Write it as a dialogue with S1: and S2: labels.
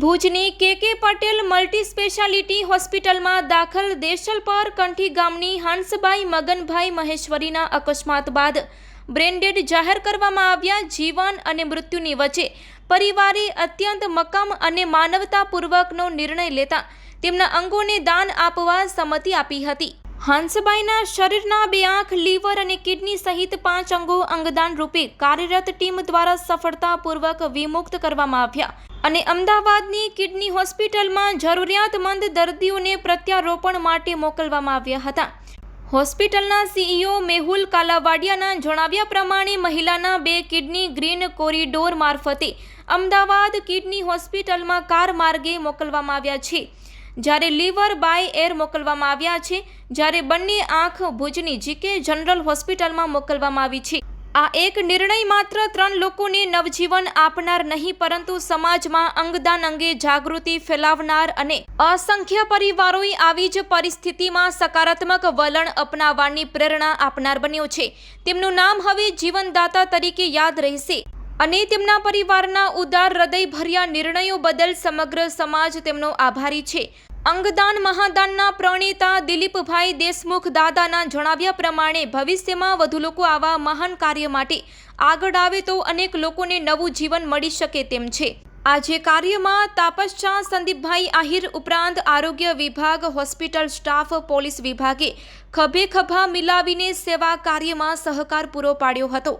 S1: ભુજની કે કે પટેલ મલ્ટી સ્પેશિયાલિટી હોસ્પિટલમાં દાખલ દેશલ પર કંઠી ગામની હંસભાઈ મગનભાઈ મહેશ્વરીના અકસ્માત બાદ બ્રેન્ડેડ જાહેર કરવામાં આવ્યા જીવન અને મૃત્યુની વચ્ચે પરિવારે અત્યંત મક્કમ અને માનવતાપૂર્વકનો નિર્ણય લેતા તેમના અંગોને દાન આપવા સંમતિ આપી હતી. હંસભાઈના શરીરના બે આંખ, લીવર અને કિડની સહિત પાંચ અંગો અંગદાન રૂપે કાર્યરત ટીમ દ્વારા સફળતાપૂર્વક વિમુક્ત કરવામાં આવ્યા. અને અમદાવાદની કિડની હોસ્પિટલમાં જરૂરિયાતમંદ દર્દીઓને પ્રત્યારોપણ માટે મોકલવામાં આવ્યા હતા. હોસ્પિટલના સીઈઓ મેહુલ કાલાવાડિયાના જણાવ્યા પ્રમાણે મહિલાના બે કિડની ગ્રીન કોરિડોર મારફતે અમદાવાદ કિડની હોસ્પિટલમાં કાર માર્ગે મોકલવામાં આવ્યા છે. જ્યારે લીવર બાય એર મોકલવામાં આવ્યા છે, જ્યારે બંને આંખ ભુજની જીકે જનરલ હોસ્પિટલમાં મોકલવામાં આવી છે. આ એક નિર્ણય માત્ર ત્રણ લોકોને નવજીવન આપનાર નહીં, પરંતુ સમાજમાં અંગદાન અંગે જાગૃતિ ફેલાવનાર અને અસંખ્ય પરિવારોએ આવી જ પરિસ્થિતિમાં સકારાત્મક વલણ અપનાવવાની પ્રેરણા આપનાર બન્યો છે. તેમનું નામ હવે જીવનદાતા તરીકે યાદ રહેશે અને તેમના પરિવારના ઉદાર હૃદયભર્યા નિર્ણયો બદલ સમગ્ર સમાજ તેમનો આભારી છે. અંગદાન મહાદાનના પ્રણેતા દિલીપભાઈ દેશમુખ દાદાના જણાવ્યા પ્રમાણે ભવિષ્યમાં વધુ લોકો આવા મહાન કાર્ય માટે આગળ આવે તો અનેક લોકોને નવું જીવન મળી શકે તેમ છે. આજે કાર્યમાં તાપસ્યા સંદીપભાઈ આહિર ઉપરાંત આરોગ્ય વિભાગ, હોસ્પિટલ સ્ટાફ, પોલીસ વિભાગે ખભે ખભા મિલાવીને સેવા કાર્યમાં સહકાર પૂરો પાડ્યો હતો.